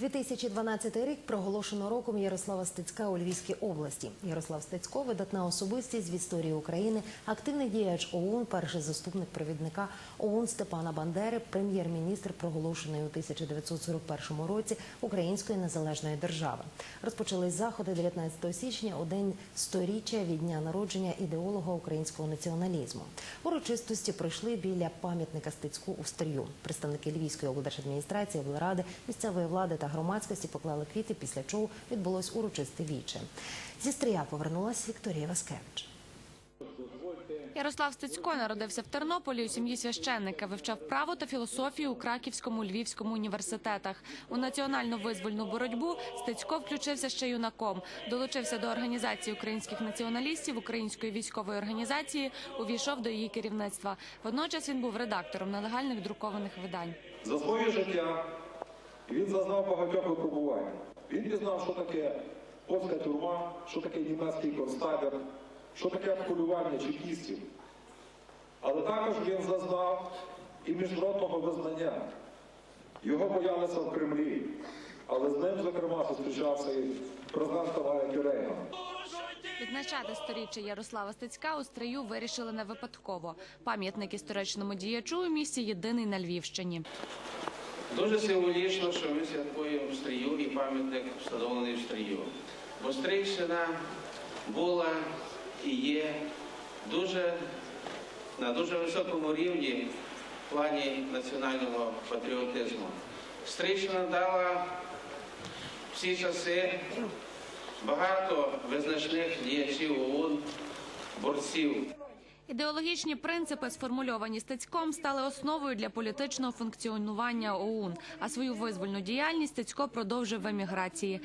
2012 рік проголошено роком Ярослава Стецька у Львівській області. Ярослав Стецько – видатна особистість в історії України, активний діяч ОУН, перший заступник провідника ОУН Степана Бандери, прем'єр-міністр проголошеної у 1941 році Української незалежної держави. Розпочались заходи 19 січня у день сторіччя від дня народження ідеолога українського націоналізму. Урочистості пройшли біля пам'ятника Стецьку у Стрию. Представники Львівської облдержадміністрації, облради, місцевої влади та громадськості поклали квіти, після чого відбулось урочисте віче. Зі Стрия повернулась Вікторія Васкевич. Ярослав Стецько народився в Тернополі у сім'ї священника, вивчав право та філософію у Краківському Львівському університетах. У національну визвольну боротьбу Стецько включився ще юнаком. Долучився до організації українських націоналістів, української військової організації, увійшов до її керівництва. Водночас він був редактором нелегальних друкованих видань. За своє життя він зазнав багатьох випробувань. Він пізнав, що таке польська тюрма, що таке німецький концтабір, що таке полювання чекістів. Але також він зазнав і міжнародного визнання. Його боялися в Кремлі, але з ним, зокрема, зустрічався і президент Америки Рейган. Відзначати сторіччя Ярослава Стецька у Стрию вирішили не випадково. Пам'ятник історичному діячу у місті єдиний на Львівщині. Дуже символічно, що ми святкуємо в Стрию і пам'ятник встановлений в Стрию. Бо Стрийщина була і є дуже на дуже високому рівні в плані національного патріотизму. Стрийщина дала всі часи багато визначних діячів ОУН, борців. Ідеологічні принципи, сформульовані Стецьком, стали основою для політичного функціонування ОУН. А свою визвольну діяльність Стецько продовжив в еміграції.